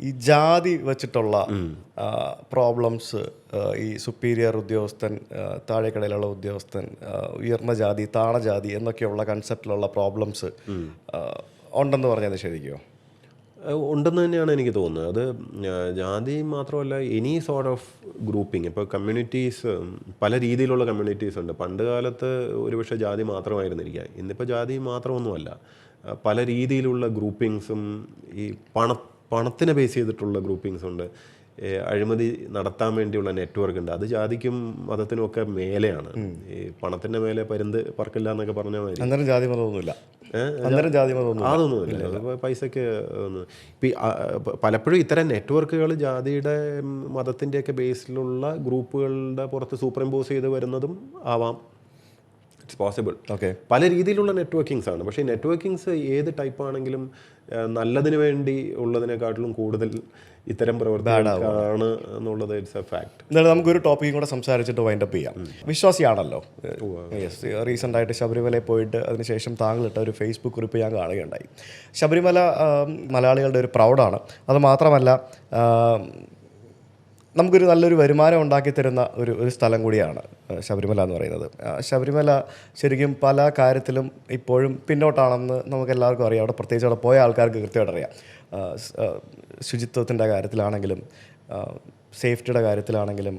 ഈ ജാതി വെച്ചിട്ടുള്ള പ്രോബ്ലംസ് ഈ സുപ്പീരിയർ ഉദ്യോഗസ്ഥൻ താഴെക്കടയിലുള്ള ഉദ്യോഗസ്ഥൻ ഉയർന്ന ജാതി താണ ജാതി എന്നൊക്കെയുള്ള കൺസെപ്റ്റിലുള്ള പ്രോബ്ലംസ് ഉണ്ടെന്ന് പറഞ്ഞത് ശരിക്കോ? ഉണ്ടെന്ന് തന്നെയാണ് എനിക്ക് തോന്നുന്നത്. അത് ജാതി മാത്രമല്ല എനി സോർട്ട് ഓഫ് ഗ്രൂപ്പിംഗ് ഇപ്പോൾ കമ്മ്യൂണിറ്റീസ് പല രീതിയിലുള്ള കമ്മ്യൂണിറ്റീസ് ഉണ്ട്. പണ്ട് കാലത്ത് ഒരുപക്ഷെ ജാതി മാത്രമായിരുന്നിരിക്കുക. ഇന്നിപ്പോൾ ജാതി മാത്രമൊന്നുമല്ല. പല രീതിയിലുള്ള ഗ്രൂപ്പിങ്സും ഈ പണ പണത്തിനെ ബേസ് ചെയ്തിട്ടുള്ള ഗ്രൂപ്പിങ്സ് ഉണ്ട്. അഴിമതി നടത്താൻ വേണ്ടിയുള്ള നെറ്റ്വർക്ക് ഉണ്ട്. അത് ജാതിക്കും മതത്തിനും ഒക്കെ മേലെയാണ് ഈ പണത്തിന്റെ മേലെ പരുന്ത് പറക്കില്ല എന്നൊക്കെ പറഞ്ഞ മാതിരി. അന്നേരം ജാതി മതമൊന്നുമില്ല. അന്നേരം ജാതി മതമൊന്നും അതൊന്നുമില്ല. അത് പൈസക്ക് ഒന്ന്. ഇപ്പം പലപ്പോഴും ഇത്തരം നെറ്റ്വർക്കുകൾ ജാതിയുടെ മതത്തിന്റെയൊക്കെ ബേസിലുള്ള ഗ്രൂപ്പുകളുടെ പുറത്ത് സൂപ്പർ ഇമ്പോസ് ചെയ്ത് വരുന്നതും ആവാം. It's possible. ഓക്കെ. പല രീതിയിലുള്ള നെറ്റ്വർക്കിങ്സ് ആണ്. പക്ഷേ നെറ്റ്വർക്കിങ്സ് ഏത് ടൈപ്പ് ആണെങ്കിലും നല്ലതിന് വേണ്ടി ഉള്ളതിനെക്കാട്ടിലും കൂടുതൽ ഇത്തരം പ്രവർത്തനങ്ങളാണ് എന്നുള്ളത് ഇറ്റ്സ് എ ഫാക്ട്. എന്നാലും നമുക്കൊരു ടോപ്പിക്കും കൂടെ സംസാരിച്ചിട്ട് വൈൻഡപ്പ് ചെയ്യാം. വിശ്വാസിയാണല്ലോ. യെസ് റീസെന്റ് ആയിട്ട് ശബരിമലയിൽ പോയിട്ട് അതിനുശേഷം താങ്കളിട്ട ഒരു ഫേസ്ബുക്ക് കുറിപ്പ് ഞാൻ കാണുകയുണ്ടായി. ശബരിമല മലയാളികളുടെ ഒരു പ്രൗഡാണ് അത് മാത്രമല്ല നമുക്കൊരു നല്ലൊരു വരുമാനം ഉണ്ടാക്കി തരുന്ന ഒരു ഒരു സ്ഥലം കൂടിയാണ് ശബരിമല എന്ന് പറയുന്നത്. ശബരിമല ശരിക്കും പല കാര്യത്തിലും ഇപ്പോഴും പിന്നോട്ടാണെന്ന് നമുക്ക് എല്ലാവർക്കും അറിയാം. അവിടെ പ്രത്യേകിച്ച് അവിടെ പോയ ആൾക്കാർക്ക് കൃത്യമായിട്ട് അറിയാം. ശുചിത്വത്തിന്റെ കാര്യത്തിലാണെങ്കിലും സേഫ്റ്റിയുടെ കാര്യത്തിലാണെങ്കിലും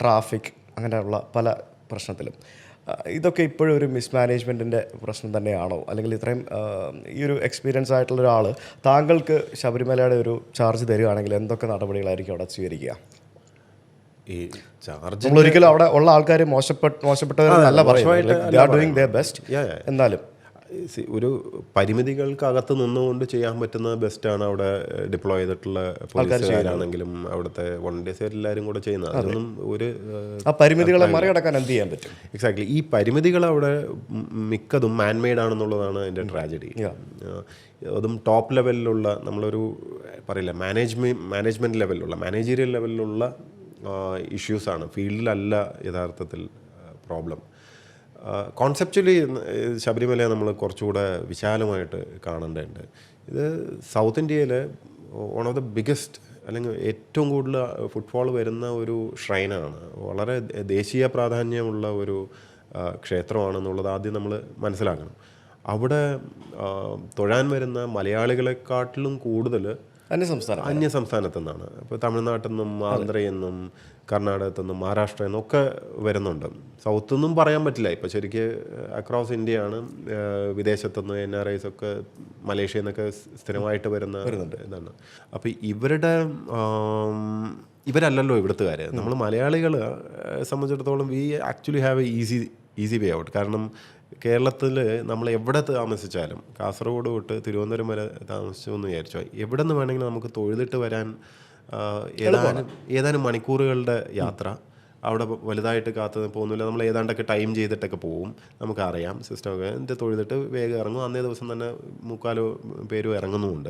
ട്രാഫിക് അങ്ങനെയുള്ള പല പ്രശ്നത്തിലും. ഇതൊക്കെ ഇപ്പോഴും ഒരു മിസ്മാനേജ്മെന്റിന്റെ പ്രശ്നം തന്നെയാണോ? അല്ലെങ്കിൽ ഇത്രയും ഈ ഒരു എക്സ്പീരിയൻസ് ആയിട്ടുള്ള ഒരാൾ താങ്കൾക്ക് ശബരിമലയുടെ ഒരു ചാർജ് തരികയാണെങ്കിൽ എന്തൊക്കെ നടപടികളായിരിക്കും അവിടെ സ്വീകരിക്കുക? ഈ ചാർജ് ഒരിക്കലും അവിടെ ഉള്ള ആൾക്കാർ മോശപ്പെട്ട പറയുന്നത്. The best. എന്നാലും ഒരു പരിമിതികൾക്കകത്ത് നിന്നുകൊണ്ട് ചെയ്യാൻ പറ്റുന്ന ബെസ്റ്റാണ് അവിടെ ഡിപ്ലോയ് ചെയ്തിട്ടുള്ള പോലീസുകാരാണെങ്കിലും അവിടുത്തെ വോളണ്ടിയേഴ്സ് എല്ലാവരും കൂടെ ചെയ്യുന്നത്. അതൊന്നും ഒരു ആ പരിമിതികളെ മറികടക്കാൻ എന്ത് ചെയ്യാൻ പറ്റും? എക്സാക്ട്ലി ഈ പരിമിതികൾ അവിടെ മിക്കതും മാൻമെയ്ഡ് ആണെന്നുള്ളതാണ് അതിന്റെ ട്രാജഡി അതും ടോപ്പ് ലെവലിലുള്ള നമ്മളൊരു പറയില്ല മാനേജ്മെന്റ് മാനേജ്മെന്റ് ലെവലിലുള്ള മാനേജീരിയൽ ലെവലിലുള്ള ഇഷ്യൂസാണ് ഫീൽഡിലല്ല യഥാർത്ഥത്തിൽ പ്രോബ്ലം കോൺസെപ്ച്വലി ശബരിമലയെ നമ്മൾ കുറച്ചുകൂടെ വിശാലമായിട്ട് കാണേണ്ടതുണ്ട്. ഇത് സൗത്ത് ഇന്ത്യയിൽ വൺ ഓഫ് ദ ബിഗസ്റ്റ് അല്ലെങ്കിൽ ഏറ്റവും കൂടുതൽ ഫുട്ബോൾ വരുന്ന ഒരു ഷ്രൈനാണ് വളരെ ദേശീയ പ്രാധാന്യമുള്ള ഒരു ക്ഷേത്രമാണെന്നുള്ളത് ആദ്യം നമ്മൾ മനസ്സിലാക്കണം. അവിടെ തൊഴാൻ വരുന്ന മലയാളികളെക്കാട്ടിലും കൂടുതൽ അന്യ സംസ്ഥാനം അന്യ സംസ്ഥാനത്തു നിന്നാണ് ഇപ്പോൾ തമിഴ്നാട്ടിൽ നിന്നും ആന്ധ്രയിൽ നിന്നും കർണാടകത്തു നിന്നും മഹാരാഷ്ട്രയിൽ നിന്നും ഒക്കെ വരുന്നുണ്ട്. സൗത്ത് നിന്നും പറയാൻ പറ്റില്ല. ഇപ്പോൾ ശരിക്ക് അക്രോസ് ഇന്ത്യയാണ്. വിദേശത്തുനിന്ന് എൻ ആർ ഐസ് ഒക്കെ മലേഷ്യയിൽ നിന്നൊക്കെ സ്ഥിരമായിട്ട് വരുന്ന ഇതാണ്. അപ്പോൾ ഇവരുടെ ഇവരല്ലല്ലോ ഇവിടുത്തുകാർ നമ്മൾ മലയാളികൾ സംബന്ധിച്ചിടത്തോളം we actually have a easy easy way out. കാരണം കേരളത്തിൽ നമ്മൾ എവിടെ താമസിച്ചാലും കാസർഗോഡ് തൊട്ട് തിരുവനന്തപുരം വരെ താമസിച്ചു എന്ന് വിചാരിച്ചോ എവിടെ നിന്ന് വേണമെങ്കിലും നമുക്ക് തൊഴിലിട്ട് വരാൻ ഏതാനും ഏതാനും മണിക്കൂറുകളുടെ യാത്ര. അവിടെ വലുതായിട്ട് കാത്തു പോകുന്നില്ല. നമ്മൾ ഏതാണ്ടൊക്കെ ടൈം ചെയ്തിട്ടൊക്കെ പോകും. നമുക്കറിയാം സിസ്റ്റമൊക്കെ. എന്റെ തൊഴുതിട്ട് വേഗം ഇറങ്ങും. അന്നേ ദിവസം തന്നെ മുക്കാലോ പേരും ഇറങ്ങുന്നുമുണ്ട്.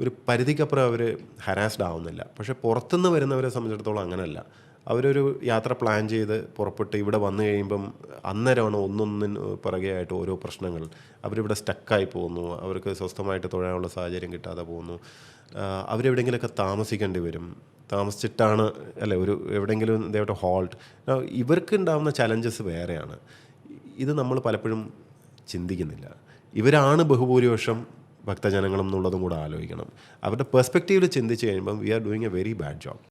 ഒരു പരിധിക്കപ്പുറം അവർ ഹരാസ്ഡ് ആവുന്നില്ല. പക്ഷേ പുറത്തുനിന്ന് വരുന്നവരെ സംബന്ധിച്ചിടത്തോളം അങ്ങനെയല്ല അവരൊരു യാത്ര പ്ലാൻ ചെയ്ത് പുറപ്പെട്ട് ഇവിടെ വന്നു കഴിയുമ്പം അന്നേരമാണ് ഒന്നൊന്നിന് പിറകെയായിട്ട് ഓരോ പ്രശ്നങ്ങൾ. അവരിവിടെ സ്റ്റക്കായി പോകുന്നു. അവർക്ക് സ്വസ്ഥമായിട്ട് തൊഴാനുള്ള സാഹചര്യം കിട്ടാതെ പോകുന്നു. അവരെവിടെങ്കിലൊക്കെ താമസിക്കേണ്ടി വരും. താമസിച്ചിട്ടാണ് അല്ലെ ഒരു എവിടെയെങ്കിലും ദേവട്ടെ ഹോൾട്ട് ഇവർക്ക് ഉണ്ടാകുന്ന ചലഞ്ചസ് വേറെയാണ്. ഇത് നമ്മൾ പലപ്പോഴും ചിന്തിക്കുന്നില്ല. ഇവരാണ് ബഹുഭൂരിപക്ഷം ഭക്തജനങ്ങളും എന്നുള്ളതും കൂടെ ആലോചിക്കണം. അവരുടെ പെർസ്പെക്റ്റീവിൽ ചിന്തിച്ച് കഴിയുമ്പം we are doing a very bad job